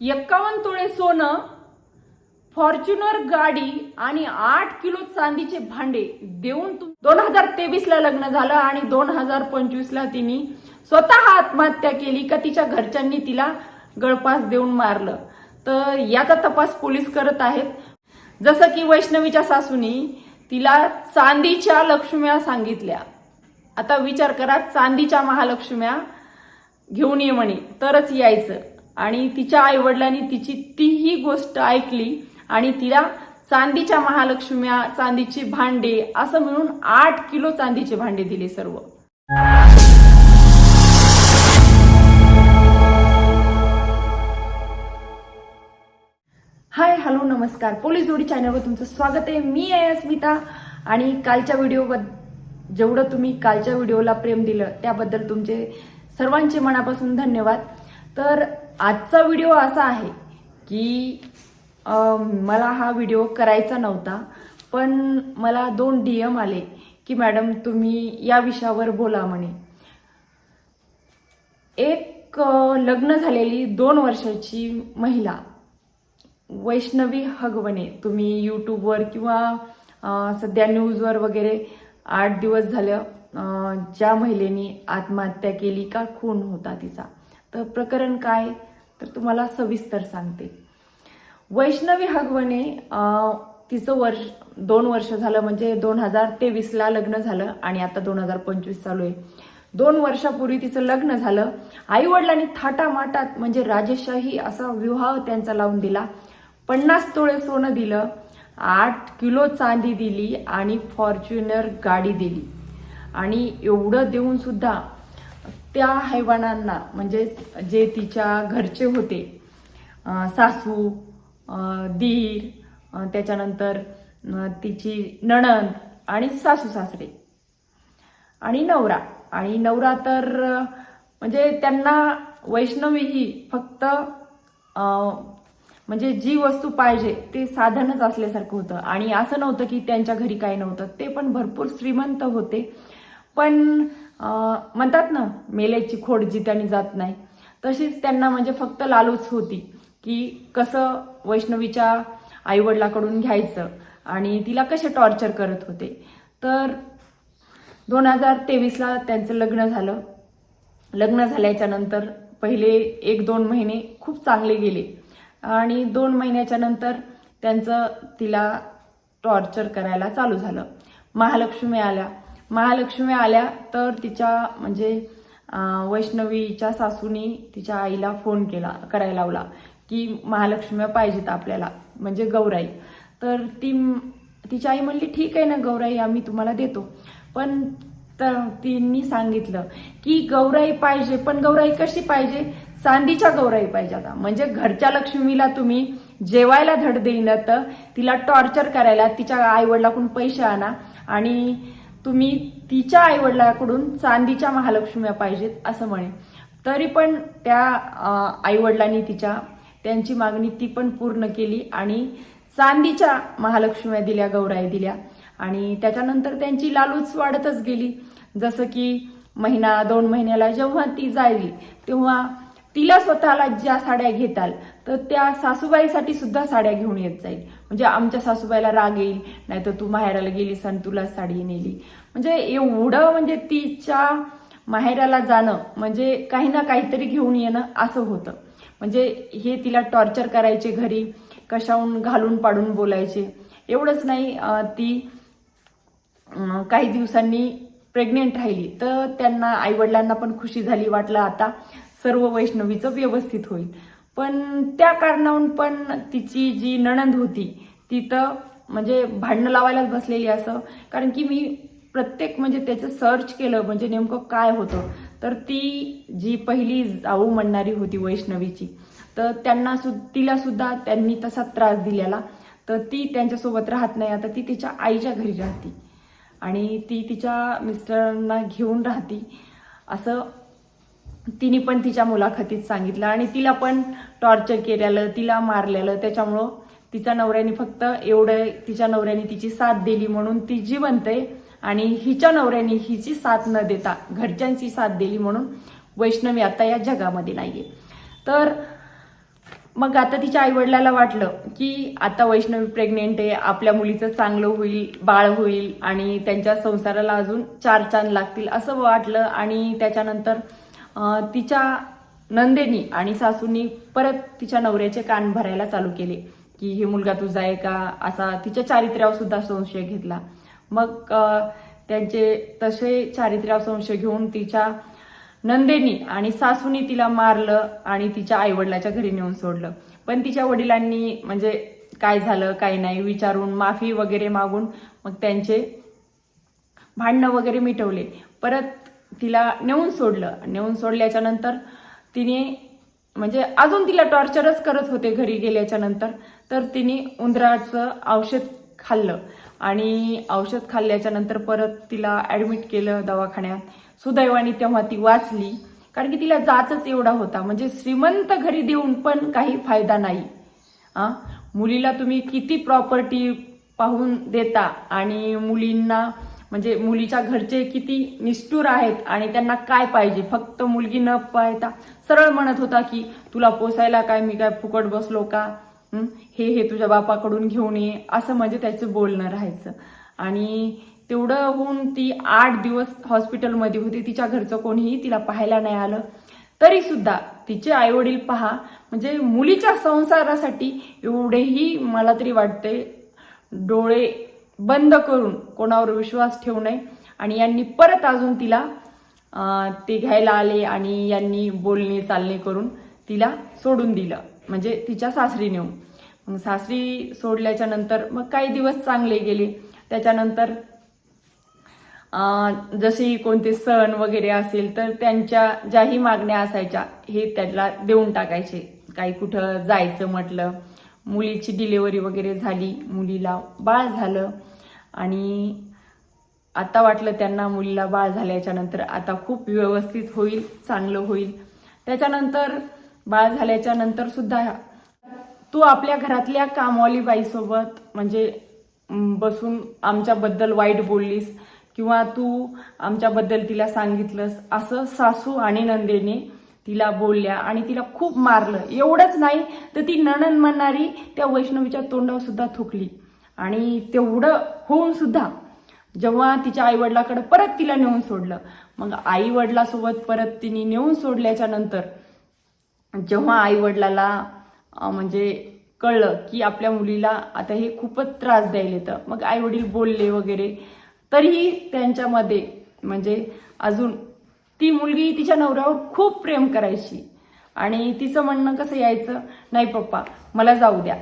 एक्कावन्न तोळे सोनं फॉर्च्युनर गाडी आणि आठ किलो चांदीचे भांडे देऊन दोन हजार तेवीस ला लग्न झालं आणि दोन हजार पंचवीस ला तिने स्वतः आत्महत्या केली का तिच्या घरच्यांनी तिला गळपास देऊन मारलं. तर याचा तपास पोलीस करत आहेत. जसं की वैष्णवीच्या सासूनी तिला चांदीच्या लक्ष्म्या सांगितल्या. आता विचार करा चांदीच्या महालक्ष्म्या घेऊन ये म्हणे तरच यायचं. आणि तिच्या आईवडिलांनी तिची तीही गोष्ट ऐकली आणि तिला चांदीच्या महालक्ष्म्या चांदीची भांडे असं म्हणून आठ किलो चांदीचे भांडे दिले सर्व. हाय हॅलो नमस्कार. पोलीस जोडी चॅनलवर तुमचं स्वागत आहे. मी आहे अस्मिता आणि कालच्या व्हिडिओबद्दल जेवढं तुम्ही कालच्या व्हिडिओला प्रेम दिलं त्याबद्दल तुमचे सर्वांचे मनापासून धन्यवाद. तर आजचा व्हिडिओ असा आहे की मला हा व्हिडिओ करायचा नव्हता पण मला दोन डी एम आले की मॅडम तुम्ही या विषयावर बोला म्हणे. एक लग्न झालेली दोन वर्षाची महिला वैष्णवी हगवणे तुम्ही यूट्यूबवर किंवा सध्या न्यूजवर वगैरे आठ दिवस झालं ज्या महिलेने आत्महत्या केली का खून होता तिचा. तर प्रकरण काय? तर तुम्हाला सविस्तर सांगते. वैष्णवी हगवणे तिचं वर्ष दोन वर्ष झालं म्हणजे दोन हजार तेवीसला लग्न झालं आणि आता दोन हजार पंचवीस चालू आहे. दोन वर्षापूर्वी तिचं लग्न झालं. आई वडिलांनी थाटामाटात म्हणजे राजेशाही असा विवाह त्यांचा लावून दिला. पन्नास तोळे सोनं दिलं आठ किलो चांदी दिली आणि फॉर्च्युनर गाडी दिली. आणि एवढं देऊन सुद्धा त्या हैवानांना म्हणजे जे तिच्या घरचे होते सासू दीर त्याच्यानंतर तिची नणंद आणि सासू सासरे आणि नवरा. आणि नवरा तर म्हणजे त्यांना वैष्णवी ही फक्त म्हणजे जी वस्तू पाहिजे ते साधनच असल्यासारखं होतं. आणि असं नव्हतं की त्यांच्या घरी काही नव्हतं. ते पण भरपूर श्रीमंत होते. पण म्हणतात ना मेल्याची खोड जित्याने जात नाही. तशीच त्यांना म्हणजे फक्त लालूच होती की कसं वैष्णवीच्या आईवडिलाकडून घ्यायचं आणि तिला कसे टॉर्चर करत होते. तर दोन हजार तेवीसला त्यांचं लग्न झालं. लग्न झाल्याच्यानंतर पहिले एक दोन महिने खूप चांगले गेले. आणि दोन महिन्याच्या नंतर त्यांचं तिला टॉर्चर करायला चालू झालं. महालक्ष्मी आल्या. महालक्ष्मी आल्या तर तिच्या म्हणजे वैष्णवीच्या सासूनी तिच्या आईला फोन केला करायला लावला की महालक्ष्मी पाहिजेत आपल्याला म्हणजे गौराई. तर ती तिची आई म्हणली ठीक आहे ना गौराई आम्ही तुम्हाला देतो. पण तर तिने सांगितलं की गौराई पाहिजे पण गौराई कशी पाहिजे? चांदीच्या गौराई पाहिजे आता. म्हणजे घरच्या लक्ष्मीला तुम्ही जेवायला धड देईन तर तिला टॉर्चर करायला तिच्या आईवडिलाकडून पैसे आणा आणि तुम्ही तिच्या आईवडिलाकडून चांदीच्या महालक्ष्म्या पाहिजेत असं म्हणे. तरी पण त्या आईवडिलांनी तिच्या त्यांची मागणी ती पण पूर्ण केली आणि चांदीच्या महालक्ष्म्या दिल्या गौराई दिल्या. आणि त्याच्यानंतर त्यांची लालूच वाढतच गेली. जसं की महिना दोन महिन्याला जेव्हा ती जाईल तेव्हा तिला स्वतःला ज्या साड्या घेताल तर त्या सासूबाईसाठी सुद्धा साड्या घेऊन येत जाईल. म्हणजे आमच्या सासूबाईला राग येईल नाही तर तू माहेराला गेलीस आणि तुला साडी नेली. म्हणजे एवढं म्हणजे तिच्या माहेराला जाणं म्हणजे काही ना काहीतरी घेऊन येणं असं होतं. म्हणजे हे तिला टॉर्चर करायचे घरी कशाहून घालून पाडून बोलायचे. एवढंच नाही ती काही दिवसांनी प्रेग्नेंट राहिली. तर त्यांना आईवडिलांना पण खुशी झाली वाटलं आता. सर्व वैष्णवीचं व्यवस्थित होईल. पण त्या कारणाहून पण तिची जी नणंद होती ती तर म्हणजे भांडणं लावायलाच बसलेली असं. कारण की मी प्रत्येक म्हणजे त्याचं सर्च केलं म्हणजे नेमकं काय होतं तर ती जी पहिली जाऊ म्हणणारी होती वैष्णवीची तर त्यांना सु तिला सुद्धा त्यांनी तसा त्रास दिलेला. तर ती त्यांच्यासोबत राहत नाही आता ती तिच्या आईच्या घरी राहते. आणि ती तिच्या मिस्टरांना घेऊन राहते. असं तिने पण तिच्या मुलाखतीत सांगितलं आणि तिला पण टॉर्चर केलेलं तिला मारलेलं. त्याच्यामुळं तिच्या नवऱ्याने फक्त एवढं तिच्या नवऱ्याने तिची साथ दिली म्हणून ती जिवंत आहे. आणि हिच्या नवऱ्याने हिची साथ न देता घरच्यांची साथ दिली म्हणून वैष्णवी आता या जगामध्ये नाहीये. तर मग आता तिच्या आईवडिलाला वाटलं की आता वैष्णवी प्रेग्नेंट आहे आपल्या मुलीचं चांगलं होईल बाळ होईल आणि त्यांच्या संसाराला अजून चार चांद लागतील असं वाटलं आणि त्याच्यानंतर तिच्या नंदेनी आणि सासूनी परत तिच्या नवऱ्याचे कान भरायला चालू केले की हे मुलगा तुझा आहे का? असा तिच्या चारित्र्यावर सुद्धा संशय घेतला. मग त्यांचे तसे चारित्र्यावर संशय घेऊन तिच्या नंदेनी आणि सासूनी तिला मारलं आणि तिच्या आईवडिलाच्या घरी नेऊन सोडलं. पण तिच्या वडिलांनी म्हणजे काय झालं काय नाही विचारून माफी वगैरे मागून मग त्यांचे भांडणं वगैरे मिटवले. परत तिला नेऊन सोडलं. नेऊन सोडल्याच्या नंतर तिने म्हणजे अजून तिला टॉर्चरच करत होते घरी गेल्याच्यानंतर तर तिने उंदराचं औषध खाल्लं. आणि औषध खाल्ल्याच्या नंतर परत तिला ॲडमिट केलं दवाखान्यात. सुदैवाने तेव्हा ती वाचली. कारण की तिला जाचच एवढा होता. म्हणजे श्रीमंत घरी देऊन पण काही फायदा नाही. हां मुलीला तुम्ही किती प्रॉपर्टी पाहून देता आणि मुलींना म्हणजे मुलीच्या घरचे किती निष्ठूर आहेत आणि त्यांना काय पाहिजे? फक्त मुलगी न पाहता सरळ म्हणत होता की तुला पोसायला काय? मी काय फुकट बसलो का? हे? हे तुझ्या बापाकडून घेऊन ये. असं म्हणजे त्याचं बोलणं राहायचं. आणि तेवढं होऊन ती आठ दिवस हॉस्पिटलमध्ये होती. तिच्या घरचं कोणीही तिला पाहायला नाही आलं. तरी सुद्धा तिचे आईवडील पहा म्हणजे मुलीच्या संसारासाठी एवढेही मला तरी वाटते डोळे बंद करून कोणावर विश्वास ठेवू नये. आणि यांनी परत अजून तिला ते घ्यायला आले आणि यांनी बोलणे चालणे करून तिला सोडून दिलं. म्हणजे तिच्या सासरी नेऊन मग सासरी सोडल्याच्या नंतर मग काही दिवस चांगले गेले. त्याच्यानंतर जसे कोणते सण वगैरे असेल तर त्यांच्या ज्याही मागण्या असायच्या हे त्याला देऊन टाकायचे. काही कुठं जायचं म्हटलं मुलीची डिलेवरी वगैरे झाली मुलीला बाळ झालं आणि आता वाटलं त्यांना मुलीला बाळ झाल्याच्यानंतर आता खूप व्यवस्थित होईल चांगलं होईल. त्याच्यानंतर बाळ झाल्याच्यानंतर सुद्धा तू आपल्या घरातल्या कामवाली बाईसोबत म्हणजे बसून आमच्याबद्दल वाईट बोललीस किंवा तू आमच्याबद्दल तिला सांगितलंस असं सासू आणि नंदेने तिला बोलल्या आणि तिला खूप मारलं. एवढंच नाही तर ती नणन म्हणणारी त्या वैष्णवीच्या तोंडावर सुद्धा थुकली. आणि तेवढं होऊन सुद्धा जेव्हा तिच्या आईवडिलाकडे परत तिला नेऊन सोडलं मग आई वडिलासोबत परत तिने नेऊन सोडल्याच्या नंतर जेव्हा आई वडिलाला म्हणजे कळलं की आपल्या मुलीला आता हे खूपच त्रास द्यायला येतं मग आई वडील बोलले वगैरे तरीही त्यांच्यामध्ये म्हणजे अजून ती मुलगी तिच्या नवऱ्यावर खूप प्रेम करायची. आणि तिचं म्हणणं कसं यायचं नाही पप्पा मला जाऊ द्या.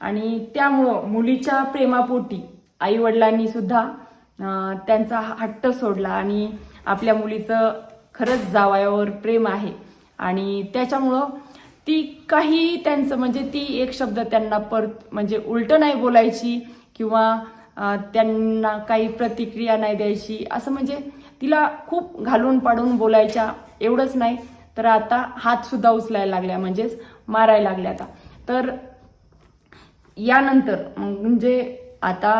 आणि त्यामुळं मुलीच्या प्रेमापोटी आई वडिलांनी सुद्धा त्यांचा हट्ट सोडला आणि आपल्या मुलीचं खरंच जावयावर प्रेम आहे. आणि त्याच्यामुळं ती काही त्यांचं म्हणजे ती एक शब्द त्यांना परत म्हणजे उलटं नाही बोलायची किंवा त्यांना काही प्रतिक्रिया नाही द्यायची. असं म्हणजे तिला खूप घालून पाडून बोलायच्या एवढंच नाही. तर आता हातसुद्धा उचलायला लागल्या म्हणजेच मारायला लागल्या आता. तर यानंतर म्हणजे आता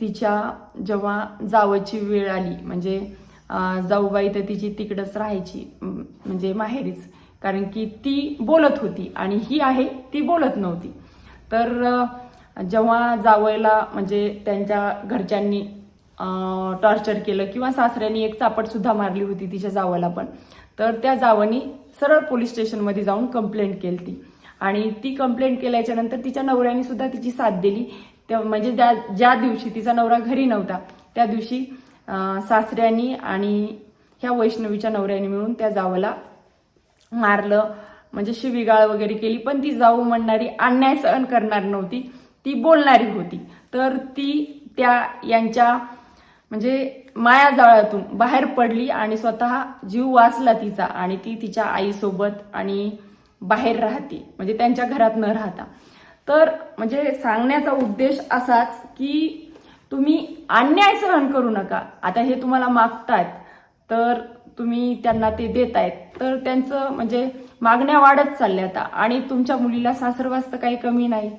तिच्या जेव्हा जावची वेळ आली म्हणजे जाऊबाई तर तिची तिकडंच राहायची म्हणजे माहेरीच. कारण की ती बोलत होती आणि ही आहे ती बोलत नव्हती. तर जेव्हा जावयाला म्हणजे त्यांच्या घरच्यांनी टॉर्चर केलं किंवा सासऱ्यांनी एक चापटसुद्धा मारली होती तिच्या जावाला पण तर त्या जावानी सरळ पोलीस स्टेशनमध्ये जाऊन कंप्लेंट केली ती. आणि ती कंप्लेंट केल्याच्यानंतर तिच्या नवऱ्याने सुद्धा तिची साथ दिली. त्या म्हणजे ज्या ज्या दिवशी तिचा नवरा घरी नव्हता त्या दिवशी सासऱ्यानी सासऱ्यांनी आणि ह्या वैष्णवीच्या नवऱ्याने मिळून त्या जावाला मारलं. म्हणजे शिवीगाळ वगैरे केली पण ती जाऊ म्हणणारी अन्याय सहन करणार नव्हती. ती बोलणारी होती. तर ती त्या यांच्या म्हणजे मायाजाळातून बाहेर पडली आणि स्वतः जीव वाचला तिचा आणि ती तिच्या आईसोबत आणि बाहेर राहते म्हणजे त्यांच्या घरात न राहता. तर म्हणजे सांगण्याचा उद्देश असाच की तुम्ही अन्याय सहन करू नका. आता हे तुम्हाला मागतायत तर तुम्ही त्यांना ते देत आहेत तर त्यांचं म्हणजे मागण्या वाढत चालल्या आता. आणि तुमच्या मुलीला सासरवास तर काही कमी नाही.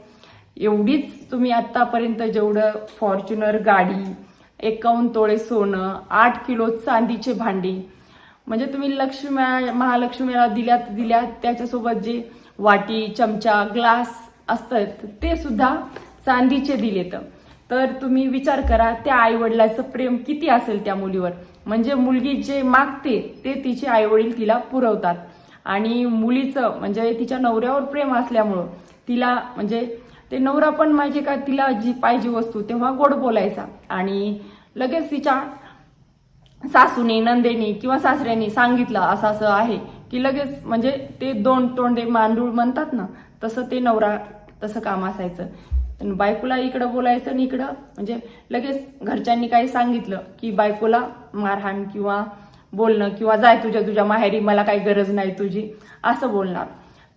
एवढीच तुम्ही आत्तापर्यंत जेवढं फॉर्च्युनर गाडी एकावन्न तोळे सोनं आठ किलो चांदीचे भांडी म्हणजे तुम्ही लक्ष्मी महालक्ष्मीला दिल्यात दिल्यात त्याच्यासोबत जे वाटी चमचा ग्लास असतात ते सुद्धा चांदीचे दिलेत. तर तुम्ही विचार करा त्या आई वडिलाचं प्रेम किती असेल त्या मुलीवर? म्हणजे मुलगी जे मागते ते तिचे आई वडील तिला पुरवतात. आणि मुलीचं म्हणजे तिच्या नवऱ्यावर प्रेम असल्यामुळं तिला म्हणजे ते नवरा पण म्हणजे का तिला जी पाहिजे वस्तू तेव्हा गोड बोलायचा. आणि लगेच तिच्या सासूने नंदेनी किंवा सासऱ्यानी सांगितलं असं असं आहे की लगेच म्हणजे ते दोन तोंडे मांडूळ म्हणतात ना तसं ते नवरा तसं काम असायचं. आणि बायकोला इकडं बोलायचं आणि इकडं म्हणजे लगेच घरच्यांनी काही सांगितलं की बायकोला मारहाण किंवा बोलणं किंवा जाय तुझ्या तुझ्या माहेरी मला काही गरज नाही तुझी असं बोलणार.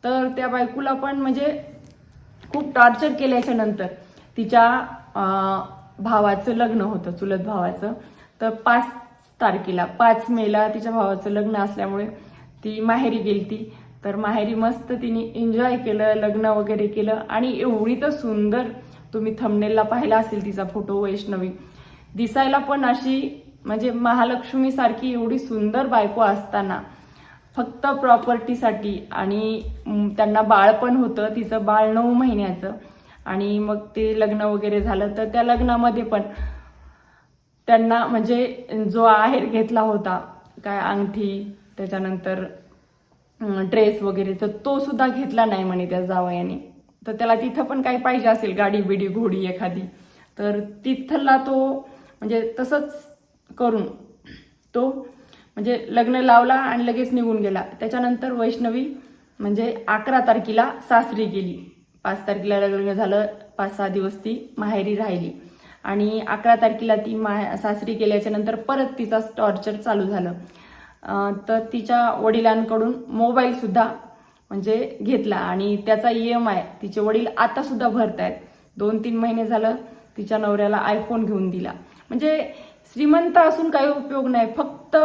तर त्या बायकोला पण म्हणजे खूप टॉर्चर केल्याच्यानंतर तिच्या भावाचं लग्न होतं चुलत भावाचं. तर पाच तारखेला. पाच मेला तिच्या भावाचं लग्न असल्यामुळे ती माहेरी गेलती. तर माहेरी मस्त तिने एन्जॉय केलं लग्न वगैरे केलं. आणि एवढी तर सुंदर तुम्ही थंबनेलला पाहिला असेल तिचा फोटो वैष्णवी. दिसायला पण अशी म्हणजे महालक्ष्मीसारखी एवढी सुंदर बायको असताना फक्त प्रॉपर्टीसाठी आणि त्यांना बाळ पण होतं तिचं बाळ नऊ महिन्याचं. आणि मग ते लग्न वगैरे झालं. तर त्या लग्नामध्ये पण त्यांना म्हणजे जो आहेर घेतला होता काय अंगठी त्याच्यानंतर ड्रेस वगैरे तर तो सुद्धा घेतला नाही म्हणे त्या जावयाने. तर त्याला तिथं पण काही पाहिजे असेल गाडी बिडी घोडी एखादी. तर तिथला तो म्हणजे तसंच करून तो म्हणजे लग्न लावला आणि लगेच निघून गेला. त्याच्यानंतर वैष्णवी म्हणजे अकरा तारखेला सासरी गेली. पाच तारखेला लग्न झालं पाच सहा दिवस ती माहेरी राहिली. आणि अकरा तारखेला ती मा सासरी गेल्याच्यानंतर परत तिचा टॉर्चर चालू झालं. तर तिच्या वडिलांकडून मोबाईलसुद्धा म्हणजे घेतला आणि त्याचा ई एम आय तिचे वडील आतासुद्धा भरत आहेत दोन तीन महिने झालं तिच्या नवऱ्याला आयफोन घेऊन दिला. म्हणजे श्रीमंत असून काही उपयोग नाही फक्त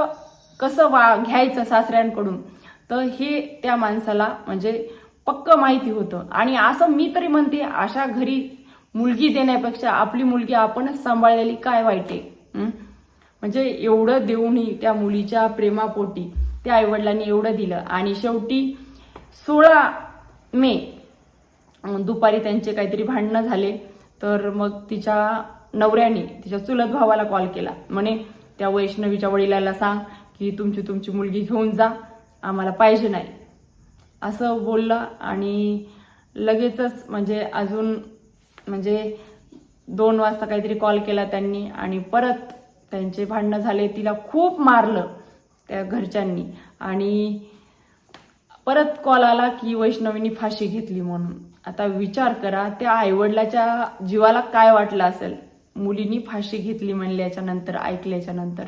कसं वा घ्यायचं सासऱ्यांकडून. तर हे त्या माणसाला म्हणजे पक्क माहिती होतं. आणि असं मी तरी म्हणते अशा घरी मुलगी देण्यापेक्षा आपली मुलगी आपणच सांभाळलेली काय वाईट आहे? म्हणजे एवढं देऊनही त्या मुलीच्या प्रेमापोटी त्या आईवडिलांनी एवढं दिलं. आणि शेवटी सोळा मे दुपारी त्यांचे काहीतरी भांडणं झाले. तर मग तिच्या नवऱ्याने तिच्या चुलत भावाला कॉल केला. म्हणे त्या वैष्णवीच्या वडिलाला सांग की तुमची तुमची मुलगी घेऊन जा. आम्हाला पाहिजे नाही. असं बोललं आणि लगेचच म्हणजे अजून म्हणजे दोन वाजता काहीतरी कॉल केला त्यांनी आणि परत त्यांचे भांडणं झाले तिला खूप मारलं त्या घरच्यांनी. आणि परत कॉल आला की वैष्णवीनी फाशी घेतली म्हणून. आता विचार करा त्या आईवडिलाच्या जीवाला काय वाटलं असेल? मुलीनी फाशी घेतली म्हणल्याच्या नंतर ऐकल्याच्या नंतर.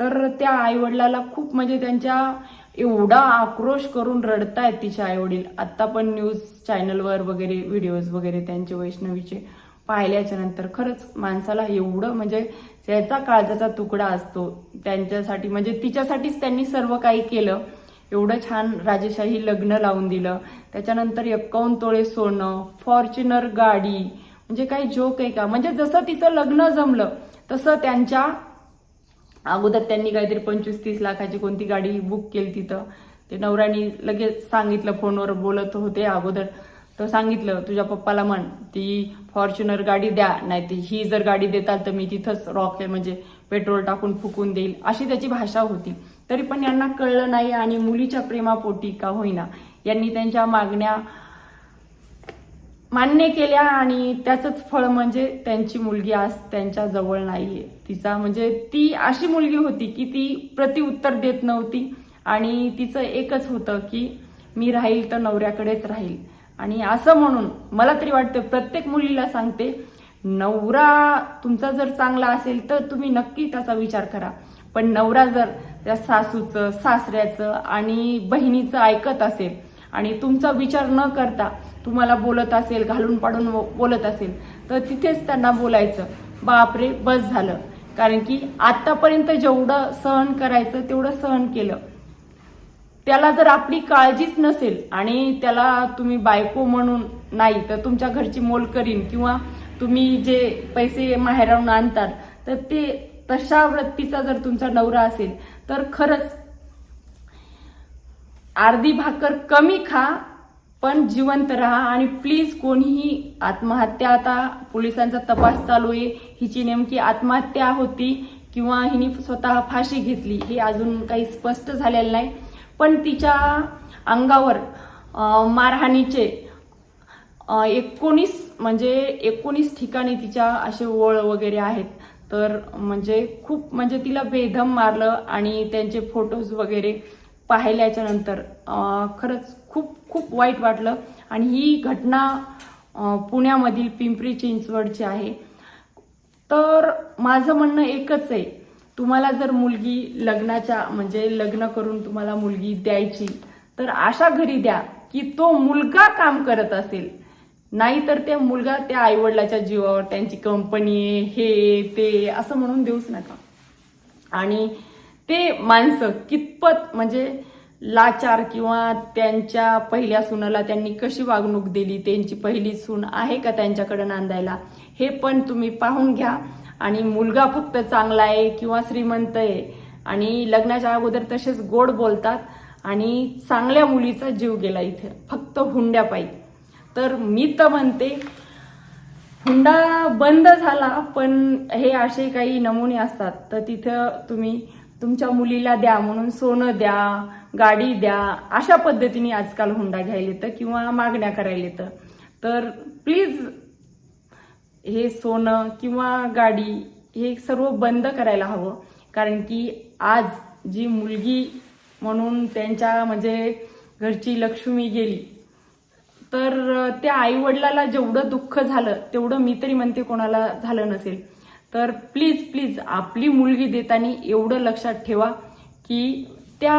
तर त्या आईवडिलाला खूप म्हणजे त्यांच्या एवढा आक्रोश करून रडतायत तिचे आईवडील. आत्ता पण न्यूज चॅनलवर वगैरे व्हिडिओज वगैरे त्यांचे वैष्णवीचे पाहिल्याच्या नंतर खरंच माणसाला एवढं म्हणजे त्याचा काळजाचा तुकडा असतो त्यांच्यासाठी म्हणजे तिच्यासाठीच त्यांनी सर्व काही केलं. एवढं छान राजेशाही लग्न लावून दिलं. त्याच्यानंतर एक्कावन्न तोळे सोनं फॉर्च्युनर गाडी म्हणजे काही जोक आहे का? म्हणजे जसं तिचं लग्न जमलं तसं त्यांच्या अगोदर त्यांनी काहीतरी पंचवीस तीस लाखाची कोणती गाडी बुक केली तिथं. ते नवऱ्यानी लगेच सांगितलं फोनवर बोलत होते अगोदर. तर सांगितलं तुझ्या पप्पाला म्हण ती फॉर्च्युनर गाडी द्या नाही ती ही जर गाडी देताल तर मी तिथंच रॉकेल म्हणजे पेट्रोल टाकून फुकून देईल. अशी त्याची भाषा होती. तरी पण यांना कळलं नाही आणि मुलीच्या प्रेमापोटी का होईना. यांनी त्यांच्या मागण्या मान्य केल्या आणि त्याचंच फळ म्हणजे त्यांची मुलगी आज त्यांच्या जवळ नाहीये. तिचा म्हणजे ती अशी मुलगी होती की ती प्रतिउत्तर देत नव्हती आणि तिचं एकच होतं की मी राहील तर नवऱ्याकडेच राहील. आणि असं म्हणून मला तरी वाटतं प्रत्येक मुलीला सांगते नवरा तुमचा जर चांगला असेल तर तुम्ही नक्की त्याचा विचार करा. पण नवरा जर त्या सासूचं सासऱ्याचं आणि बहिणीचं ऐकत असेल आणि तुमचा विचार न करता तुम्हाला बोलत असेल घालून पाडून बोलत असेल तर तिथेच त्यांना बोलायचं. बापरे बस झालं. कारण की आत्तापर्यंत जेवढं सहन करायचं तेवढं सहन केलं. त्याला जर आपली काळजीच नसेल आणि त्याला तुम्ही बायको म्हणून नाही तर तुमच्या घरची मोल करीन किंवा तुम्ही जे पैसे माहेरावून आणतात तर ते तशा वृत्तीचा जर तुमचा नवरा असेल तर खरंच अर्धी भाकर कमी खा पण जिवंत राहा आणि प्लीज कोणीही आत्महत्या आता पोलिसांचा तपास चालू आहे. हिची नेमकी आत्महत्या होती किंवा हिने स्वतः फाशी घेतली हे अजून काही स्पष्ट झालेलं नाही. पण तिच्या अंगावर मारहाणीचे एकोणीस म्हणजे एकोणीस ठिकाणी तिच्या असे ओळ वगैरे आहेत. तर म्हणजे खूप म्हणजे तिला बेदम मारलं आणि त्यांचे फोटोज वगैरे पाहिल्याच्या नंतर खरंच खूप खूप वाईट वाटलं. आणि ही घटना पुण्यामधील पिंपरी चिंचवडची आहे. तर माझं म्हणणं एकच आहे. तुम्हाला जर मुलगी लग्नाच्या म्हणजे लग्न करून तुम्हाला मुलगी द्यायची तर अशा घरी द्या की तो मुलगा काम करत असेल. नाही तर त्या मुलगा त्या आईवडिलाच्या जीवावर त्यांची कंपनी आहे हे ते असं म्हणून देऊच नका. आणि ते माणसं कितपत म्हणजे लाचार किंवा त्यांच्या पहिल्या सुनाला त्यांनी कशी वागणूक दिली त्यांची पहिली सून आहे का त्यांच्याकडे नांदायला हे पण तुम्ही पाहून घ्या. आणि मुलगा फक्त चांगला आहे किंवा श्रीमंत आहे आणि लग्नाच्या अगोदर तसेच गोड बोलतात आणि चांगल्या मुलीचा जीव गेला इथे फक्त हुंड्यापायी तर मी तर म्हणते हुंडा बंद झाला पण हे असे काही नमुने असतात तर तिथं तुम्ही तुमच्या मुलीला द्या म्हणून सोनं द्या गाडी द्या अशा पद्धतीने आजकाल हुंडा घ्यायला येतं किंवा मागण्या करायला येतं. तर प्लीज हे सोनं किंवा गाडी हे सर्व बंद करायला हवं. कारण की आज जी मुलगी म्हणून त्यांच्या म्हणजे घरची लक्ष्मी गेली तर त्या आईवडिलाला जेवढं दुःख झालं तेवढं मी तरी म्हणते कोणाला झालं नसेल. तर प्लीज प्लीज आपली मुलगी देताना एवढं लक्षात ठेवा की त्या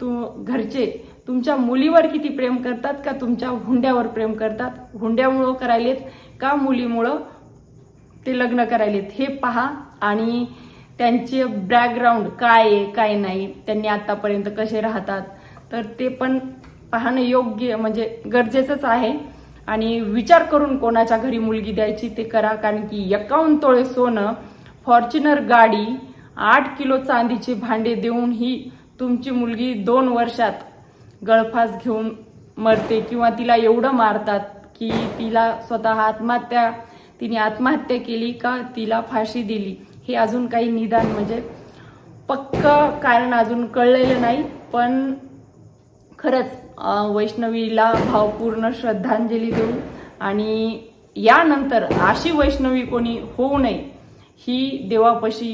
तू घरचे तुमच्या मुलीवर किती प्रेम करतात का तुमच्या हुंड्यावर प्रेम करतात? हुंड्यामुळं करायलेत का मुलीमुळं? ते लग्न करायलेत. हे पहा आणि त्यांचे बॅकग्राऊंड काय आहे काय नाही त्यांनी आतापर्यंत कसे राहतात? तर ते पण पाहणं योग्य म्हणजे गरजेचंच आहे. आणि विचार करून कोणाच्या घरी मुलगी द्यायची ते करा कारण की एकावन्न तोळे सोनं फॉर्च्युनर गाडी आठ किलो चांदीचे भांडे देऊन ही तुमची मुलगी दोन वर्षात गळफास घेऊन मरते किंवा तिला एवढं मारतात की तिला स्वतः आत्महत्या तिने आत्महत्या केली का तिला फाशी दिली. हे अजून काही निदान म्हणजे पक्क कारण अजून कळलेलं नाही पण खरंच वैष्णवीला भावपूर्ण श्रद्धांजली देऊ आणि यानंतर अशी वैष्णवी कोणी होऊ नये ही देवापाशी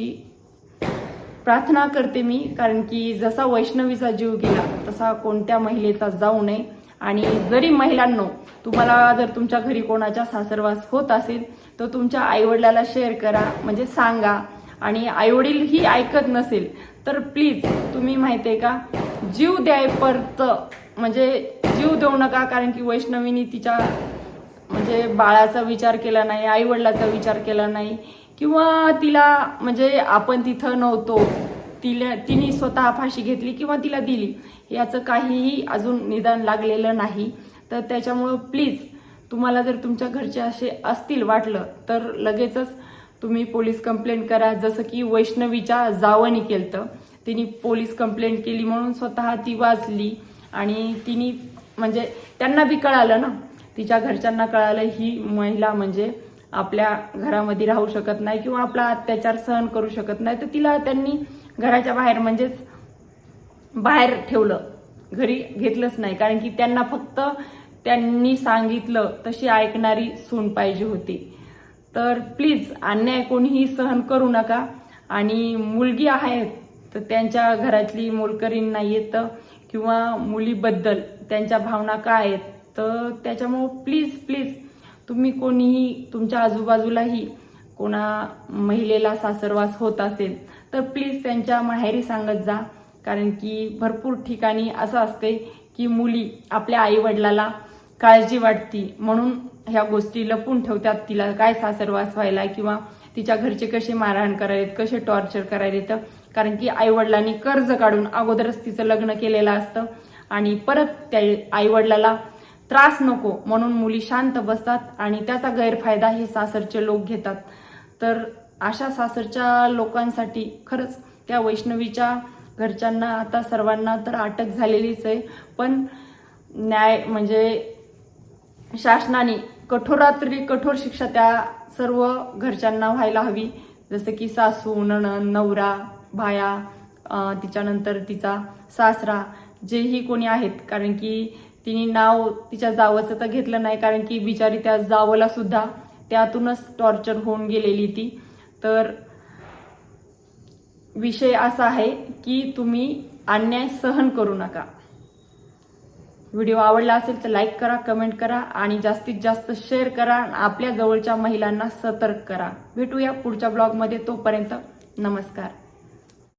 प्रार्थना करते मी. कारण की जसा वैष्णवीचा जीव गेला तसा कोणत्या महिलेचा जाऊ नये. आणि जरी महिलांनो तुम्हाला जर तुमच्या घरी कोणाचा सासरवास होत असेल तर तुमच्या आईवडिलाला शेअर करा म्हणजे सांगा. आणि आईवडील ही ऐकत नसेल तर प्लीज तुम्ही माहिती आहे का जीव द्याय परत म्हणजे जीव देऊ नका कारण की वैष्णवीनी तिच्या म्हणजे बाळाचा विचार केला नाही आई वडिलाचा विचार केला नाही किंवा तिला म्हणजे आपण तिथं नव्हतो तिला तिने स्वतः फाशी घेतली किंवा तिला दिली याचं काहीही अजून निदान लागलेलं नाही. तर त्याच्यामुळं प्लीज तुम्हाला जर तुमच्या घरचे असे असतील वाटलं तर लगेचच तुम्ही पोलीस कंप्लेंट करा. जसं की वैष्णवीच्या जावनी केलं तिने पोलीस कंप्लेंट केली म्हणून स्वतः ती वाचली. आणि तिने म्हणजे त्यांना बी कळालं ना. तिच्या घरच्यांना कळालं ही महिला म्हणजे आपल्या घरामध्ये राहू शकत नाही किंवा आपला अत्याचार सहन करू शकत नाही. तर तिला त्यांनी घराच्या बाहेर म्हणजेच बाहेर ठेवलं. घरी घेतलंच नाही. कारण की त्यांना फक्त त्यांनी सांगितलं तशी ऐकणारी सून पाहिजे होती. तर प्लीज अन्याय कोणीही सहन करू नका. आणि मुलगी आहेत तर त्यांच्या घरातली मोलकरीण नाही येत किंवा मुलीबद्दल त्यांच्या भावना काय आहेत तर त्याच्यामुळं प्लीज प्लीज तुम्ही कोणीही तुमच्या आजूबाजूलाही कोणा महिलेला सासरवास होत असेल तर प्लीज त्यांच्या माहेरी सांगत जा. कारण की भरपूर ठिकाणी असं असते की मुली आपल्या आईवडिलाला काळजी वाटती. म्हणून ह्या गोष्टी लपून ठेवतात तिला काय सासरवास व्हायला किंवा तिच्या घरचे कसे मारहाण करायलेत कसे टॉर्चर करायलेत. कारण की आईवडिलांनी कर्ज काढून अगोदरच तिचं लग्न केलेलं असतं. आणि परत त्या आईवडिलाला त्रास नको म्हणून मुली शांत बसतात आणि त्याचा गैरफायदा हे सासरचे लोक घेतात. तर अशा सासरच्या लोकांसाठी खरंच त्या वैष्णवीच्या घरच्यांना आता सर्वांना तर अटक झालेलीच आहे. पण न्याय म्हणजे शासनाने कठोरात्री कठोर शिक्षा त्या सर्व घरच्यांना व्हायला हवी. जसं की सासू नणन नवरा भाया तिच्यानंतर तिचा सासरा जेही कोणी आहेत कारण की तिने नाव तिच्या जावचं तर घेतलं नाही कारण की बिचारी त्या जावला सुद्धा त्यातूनच टॉर्चर होऊन गेलेली ती. तर विषय असा आहे की तुम्ही अन्याय सहन करू नका. व्हिडिओ आवडला असेल तर लाईक करा कमेंट करा आणि जास्तीत जास्त शेअर करा आपल्या जवळच्या महिलांना सतर्क करा. भेटूया पुढच्या ब्लॉगमध्ये तोपर्यंत नमस्कार.